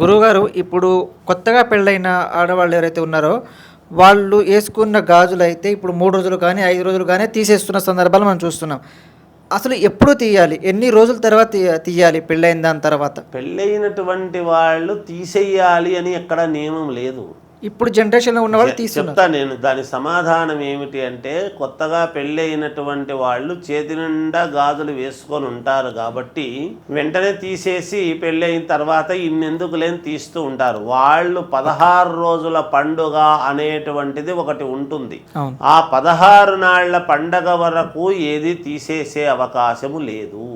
గురువుగారు ఇప్పుడు కొత్తగా పెళ్ళైన ఆడవాళ్ళు ఎవరైతే ఉన్నారో వాళ్ళు వేసుకున్న గాజులు అయితే ఇప్పుడు మూడు రోజులు కానీ ఐదు రోజులు కానీ తీసేస్తున్న సందర్భాలు మనం చూస్తున్నాం. అసలు ఎప్పుడు తీయాలి? ఎన్ని రోజుల తర్వాత తీయాలి? పెళ్ళైన దాని తర్వాత? పెళ్ళైనటువంటి వాళ్ళు తీసేయాలి అని ఎక్కడ నియమం లేదు. ఇప్పుడు జనరేషన్లో ఉన్న వాళ్ళు చెప్తా నేను. దాని సమాధానం ఏమిటి అంటే కొత్తగా పెళ్ళైనటువంటి వాళ్ళు చేతి నిండా గాజులు వేసుకొని ఉంటారు కాబట్టి వెంటనే తీసేసి పెళ్ళైన తర్వాత ఇన్నెందుకు లేని తీస్తూ ఉంటారు. వాళ్ళు పదహారు రోజుల పండుగ అనేటువంటిది ఒకటి ఉంటుంది. ఆ పదహారు నాళ్ళ పండగ వరకు ఏది తీసేసే అవకాశము లేదు.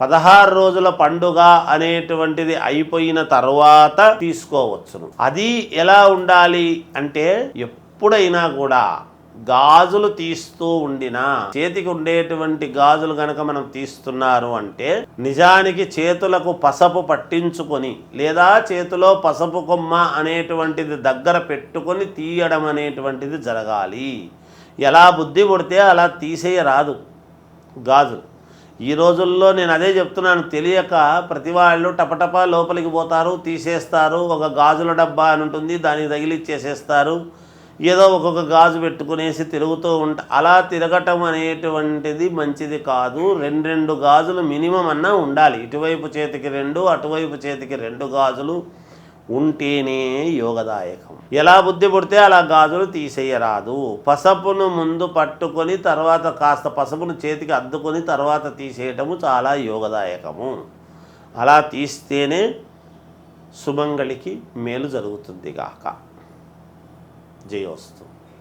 పదహారు రోజుల పండుగ అనేటువంటిది అయిపోయిన తర్వాత తీసుకోవచ్చును. అది ఎలా ఉండాలి అంటే ఎప్పుడైనా కూడా గాజులు తీస్తూ ఉండినా చేతికి ఉండేటువంటి గాజులు గనక మనం తీస్తున్నారు అంటే నిజానికి చేతులకు పసపు పట్టించుకొని లేదా చేతిలో పసపు కొమ్మ అనేటువంటిది దగ్గర పెట్టుకొని తీయడం అనేటువంటిది జరగాలి. ఎలా బుద్ధి పుడితే అలా తీసేయరాదు గాజులు. ఈ రోజుల్లో నేను అదే చెప్తున్నాను తెలియక ప్రతి వాళ్ళు టపటపా లోపలికి పోతారు తీసేస్తారు ఒక గాజుల డబ్బా అని ఉంటుంది దానికి తగిలిచ్చేసేస్తారు ఏదో ఒక్కొక్క గాజు పెట్టుకునేసి తిరుగుతూ ఉంటా అలా తిరగటం అనేటువంటిది మంచిది కాదు. రెండు రెండు గాజులు మినిమం అన్నా ఉండాలి. ఇటువైపు చేతికి రెండు అటువైపు చేతికి రెండు గాజులు. ఉంటేనే యోగదాయకం. ఎలా బుద్ధి పుడితే అలా గాజులు తీసేయరాదు. పసపును ముందు పట్టుకొని తర్వాత కాస్త పసుపును చేతికి అద్దుకొని తర్వాత తీసేయటము చాలా యోగదాయకము. అలా తీస్తేనే సుమంగళికి మేలు జరుగుతుంది గాక. జయోస్తు.